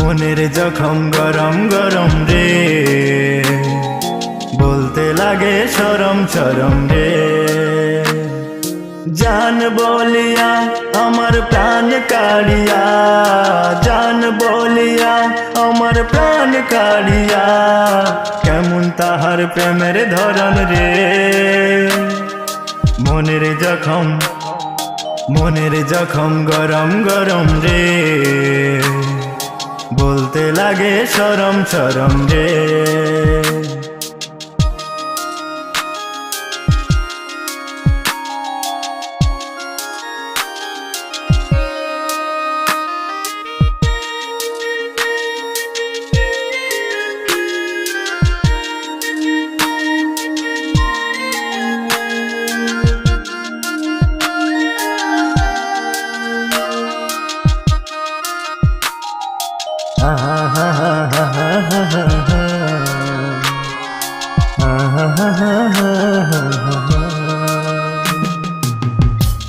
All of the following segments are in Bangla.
মনের জখম গরম গরম রে। বলতে লাগে সরম সরম রে। জান বলিয়া আমার প্রাণ কাড়িয়া। জান বলিয়া আমার প্রাণ কাড়িয়া। কেমন তাহার প্রেমের ধরন রে। মনের জখম মনের জখম গরম গরম রে। বলতে লাগে সরম সরম রে।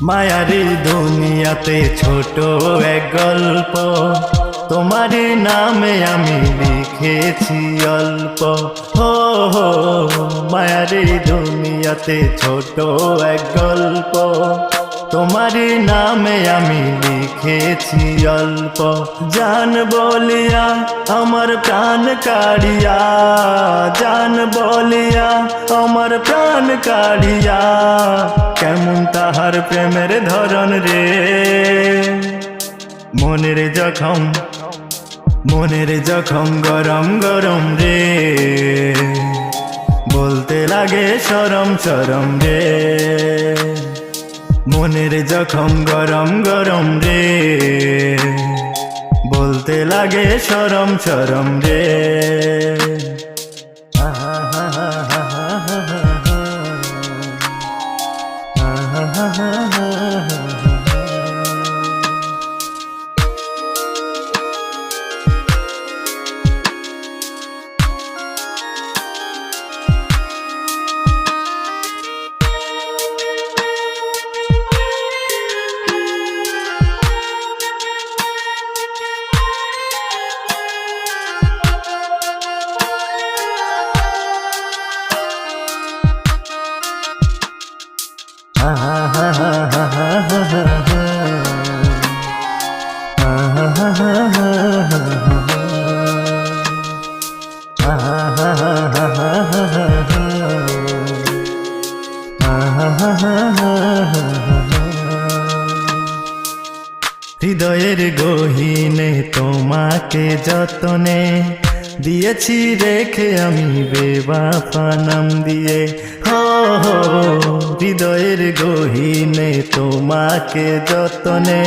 মায়ারি দুনিয়াতে ছোট এক গল্প। তোমার নামে আমি লিখেছি অল্প। হো হো, মায়ারি দুনিয়াতে ছোট এক গল্প। তোমারই নামে আমি লিখেছি অল্প। জান বলিয়া আমার প্রাণ কাড়িয়া। জান বলিয়া আমার প্রাণ কাড়িয়া। কেমন তাহার প্রেমের ধরন রে? মনের জখম মনের জখম গরম গরম রে। বলতে লাগে সরম সরম রে। মনের জখম গরম গরম রে। বলতে লাগে সরম সরম রে। হৃদয়ের গহীনে তোমাকে যতনে দিয়েছি রেখে আমি বেবাফা নাম দিয়ে। হৃদয়ের গহীনে তোমাকে যতনে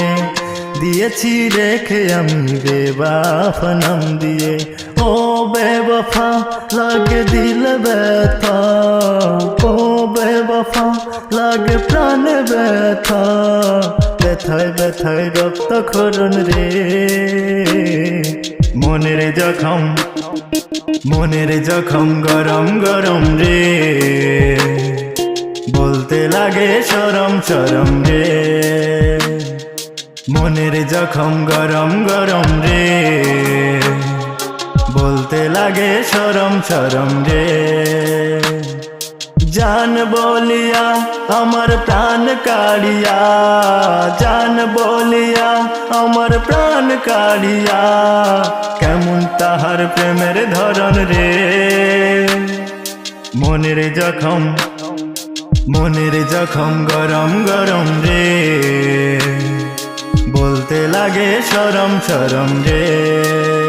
দিয়েছি রেখে আমি বেবাফা নাম দিয়ে। ও বেবফা লাগে ব্যথা ও বেবফা লাগে প্রাণ ব্যথা। ব্যথায় ব্যথায় রক্ত খরণ রে, মনের জখম মনের জখম গরম গরম রে। বলতে লাগে সরম সরম রে, মনের জখম গরম গরম রে। বলতে লাগে সরম সরম রে। জান বলিয়া আমার প্রাণ কাড়িয়া, জান বলিয়া আমার প্রাণ কাড়িয়া, কেমন তাহার প্রেমের ধরন রে। মনের জখম মনের জখম গরম গরম রে। বলতে লাগে সরম সরম রে।